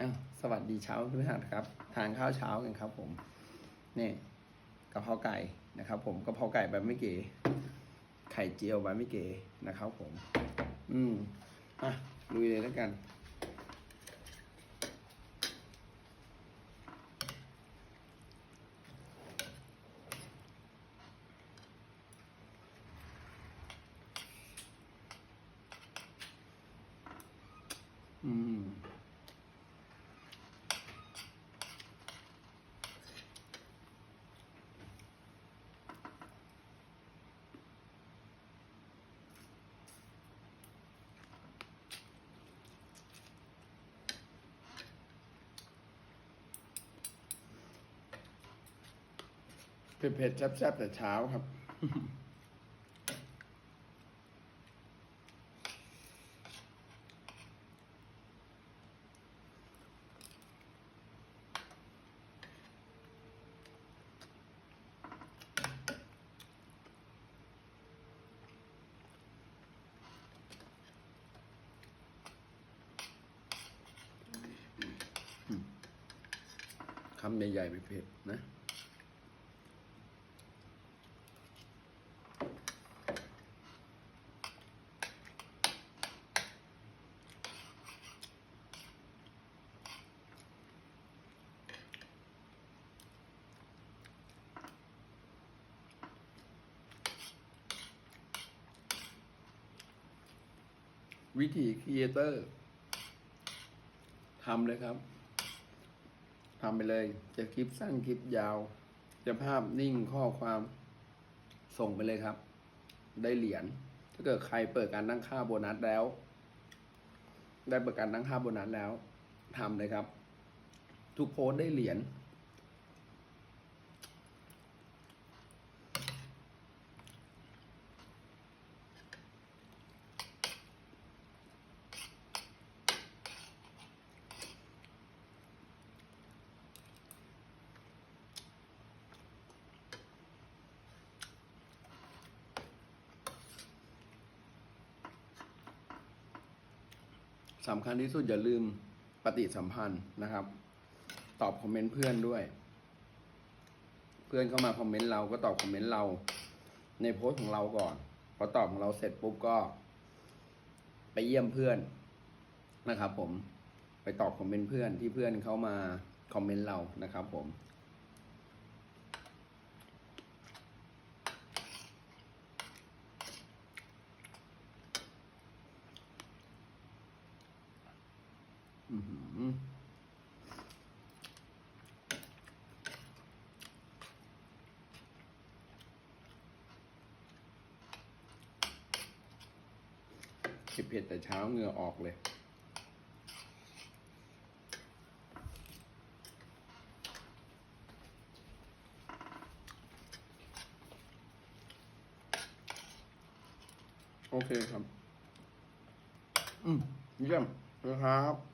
อ้าวสวัสดีเช้าพฤหัสครับ ทานข้าวเช้ากันครับ ผมนี่กะเพราไก่นะครับ ผมกะเพราไก่แบบไม่เก๋ไข่เจียวแบบไม่เก๋นะครับ ผม อืมอะลุยเลยแล้วกันอืม เผ็ดๆแซ่บๆแต่เช้าครับ คำใหญ่ๆเผ็ดๆนะ วิธีครีเอเตอร์ทำเลยครับทำไปเลย จะคลิปสั้นคลิปยาว จะภาพนิ่งข้อความส่งไปเลยครับ ได้เหรียญถ้าเกิดใครเปิดการตั้งค่าโบนัสแล้ว ได้เปิดการตั้งค่าโบนัสแล้วทำเลยครับ ทุกโพสได้เหรียญ สำคัญที่สุดอย่าลืมปฏิสัมพันธ์นะครับ ตอบคอมเมนต์เพื่อนด้วย เพื่อนเข้ามาคอมเมนต์เราก็ตอบคอมเมนต์เรา ในโพสต์ของเราก่อนพอตอบของเราเสร็จปุ๊บก็ ไปเยี่ยมเพื่อนนะครับ ผมไปตอบคอมเมนต์เพื่อนที่เพื่อนเข้ามาคอมเมนต์เรานะครับ ผม อือหือเผ็ดแต่เช้าเหงื่อออกเลยโอเคครับ อืมเยี่ยมนะครับ